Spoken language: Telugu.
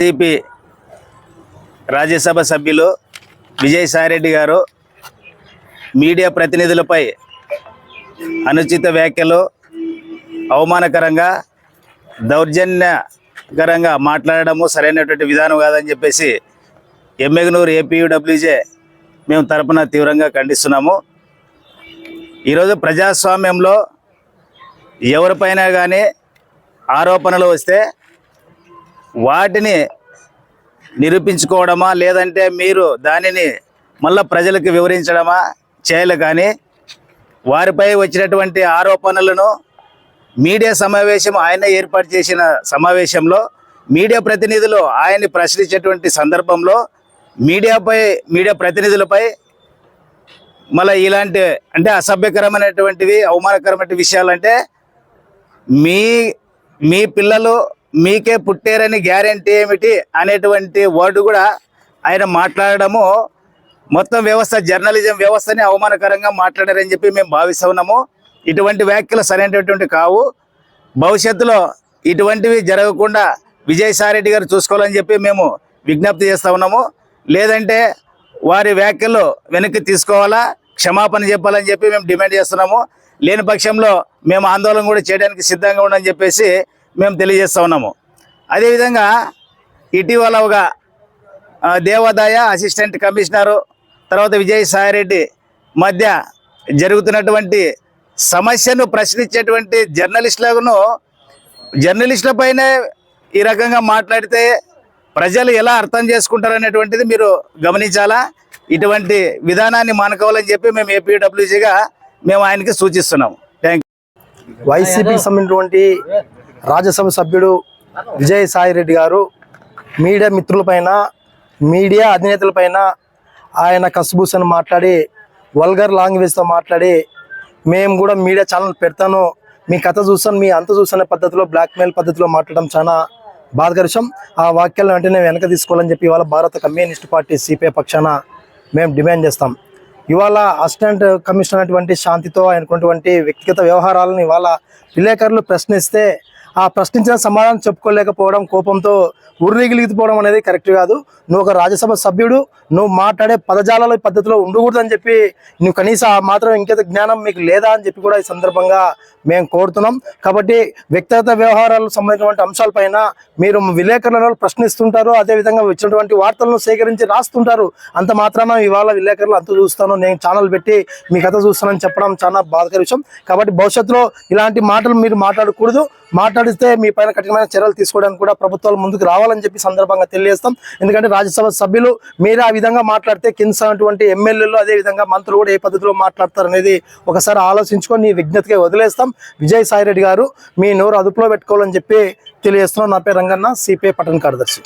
టీడీపీ రాజ్యసభ సభ్యులు విజయసాయిరెడ్డి గారు మీడియా ప్రతినిధులపై అనుచిత వ్యాఖ్యలు అవమానకరంగా దౌర్జన్యకరంగా మాట్లాడడము సరైనటువంటి విధానం కాదని చెప్పేసి ఎమ్మెగనూరు ఏపీయూడబ్ల్యూజే మేము తరపున తీవ్రంగా ఖండిస్తున్నాము. ఈరోజు ప్రజాస్వామ్యంలో ఎవరిపైన కానీ ఆరోపణలు వస్తే వాటిని నిరూపించుకోవడమా లేదంటే మీరు దానిని మళ్ళా ప్రజలకు వివరించడమా చేయాలి కానీ వారిపై వచ్చినటువంటి ఆరోపణలను మీడియా సమావేశం ఆయన ఏర్పాటు చేసిన సమావేశంలో మీడియా ప్రతినిధులు ఆయన్ని ప్రశ్నించేటువంటి సందర్భంలో మీడియాపై మీడియా ప్రతినిధులపై మళ్ళీ ఇలాంటి అంటే అసభ్యకరమైనటువంటివి అవమానకరమైన విషయాలంటే మీ మీ పిల్లలు మీకే పుట్టారని గ్యారంటీ ఏమిటి అనేటువంటి వర్డ్ కూడా ఆయన మాట్లాడడము మొత్తం వ్యవస్థ జర్నలిజం వ్యవస్థని అవమానకరంగా మాట్లాడారని చెప్పి మేము భావిస్తూ ఉన్నాము. ఇటువంటి వ్యాఖ్యలు సరైనటువంటి కావు. భవిష్యత్తులో ఇటువంటివి జరగకుండా విజయసాయిరెడ్డి గారు చూసుకోవాలని చెప్పి మేము విజ్ఞప్తి చేస్తూ ఉన్నాము. లేదంటే వారి వ్యాఖ్యలు వెనక్కి తీసుకోవాలా? క్షమాపణ చెప్పాలని చెప్పి మేము డిమాండ్ చేస్తున్నాము. లేని పక్షంలో మేము ఆందోళన కూడా చేయడానికి సిద్ధంగా ఉండని చెప్పేసి మేము తెలియజేస్తూ ఉన్నాము. అదేవిధంగా ఇటీవల ఒక దేవాదాయ అసిస్టెంట్ కమిషనరు తర్వాత విజయసాయిరెడ్డి మధ్య జరుగుతున్నటువంటి సమస్యను ప్రశ్నించేటువంటి జర్నలిస్టులను జర్నలిస్టులపైనే ఈ రకంగా మాట్లాడితే ప్రజలు ఎలా అర్థం చేసుకుంటారు అనేటువంటిది మీరు గమనించాలా? ఇటువంటి విధానాన్ని మానుకోవాలని చెప్పి మేము ఏపీడబ్ల్యూజీగా మేము ఆయనకి సూచిస్తున్నాము. థ్యాంక్ వైసీపీకి సంబంధించినటువంటి రాజ్యసభ సభ్యుడు విజయసాయి రెడ్డి గారు మీడియా మిత్రులపైన మీడియా అధినేతలపైన ఆయన కసుబూసని మాట్లాడి వల్గర్ లాంగ్వేజ్తో మాట్లాడి మేము కూడా మీడియా ఛానల్ పెడతాను. మీ కథ చూస్తాను మీ అంత చూస్తున్న పద్ధతిలో బ్లాక్మెయిల్ పద్ధతిలో మాట్లాడడం చాలా బాధకర. విషయం ఆ వాక్యాలను వెంటనే వెనక తీసుకోవాలని చెప్పి ఇవాళ భారత కమ్యూనిస్ట్ పార్టీ సిపిఐ పక్షాన మేము డిమాండ్ చేస్తాం. ఇవాళ అసిస్టెంట్ కమిషనర్ అటువంటి శాంతితో ఆయనకున్నటువంటి వ్యక్తిగత వ్యవహారాలను ఇవాళ విలేకరులు ప్రశ్నిస్తే ఆ ప్రశ్నించిన సమాధానం చెప్పుకోలేకపోవడం కోపంతో ఉర్రిగిలిగిపోవడం అనేది కరెక్ట్ కాదు. నువ్వు ఒక రాజ్యసభ సభ్యుడు నువ్వు మాట్లాడే పదజాలాల పద్ధతిలో ఉండకూడదని చెప్పి నువ్వు కనీసం మాత్రం ఇంకేత జ్ఞానం మీకు లేదా అని చెప్పి కూడా ఈ సందర్భంగా మేము కోరుతున్నాం. కాబట్టి వ్యక్తిగత వ్యవహారాలకు సంబంధించినటువంటి అంశాలపైన మీరు విలేకరులను ప్రశ్నిస్తుంటారు అదేవిధంగా వచ్చినటువంటి వార్తలను సేకరించి రాస్తుంటారు. అంత మాత్రాన ఇవాళ విలేకరులు అంత చూస్తాను. నేను ఛానల్ పెట్టి మీ కథ చూస్తానని చెప్పడం చాలా బాధకర విషయం. కాబట్టి భవిష్యత్తులో ఇలాంటి మాటలు మీరు మాట్లాడకూడదు. మాట్లాడిస్తే మీ పైన కఠినమైన చర్యలు తీసుకోవడానికి కూడా ప్రభుత్వాలు ముందుకు రావాలని చెప్పి సందర్భంగా తెలియజేస్తాం. ఎందుకంటే రాజ్యసభ సభ్యులు మీరు ఆ విధంగా మాట్లాడితే కింద ఉన్నటువంటి ఎమ్మెల్యేలు అదే విధంగా మంత్రులు కూడా ఏ పద్ధతిలో మాట్లాడతారు అనేది ఒకసారి ఆలోచించుకొని నీ విజ్ఞతగా వదిలేస్తాం. విజయ్ సాయి రెడ్డి గారు మీ నోరు అదుపులో పెట్టుకోవాలని చెప్పి తెలియజేస్తున్నాం. నా పేరు రంగన్న సిపిఐ పట్టణ కార్యదర్శి.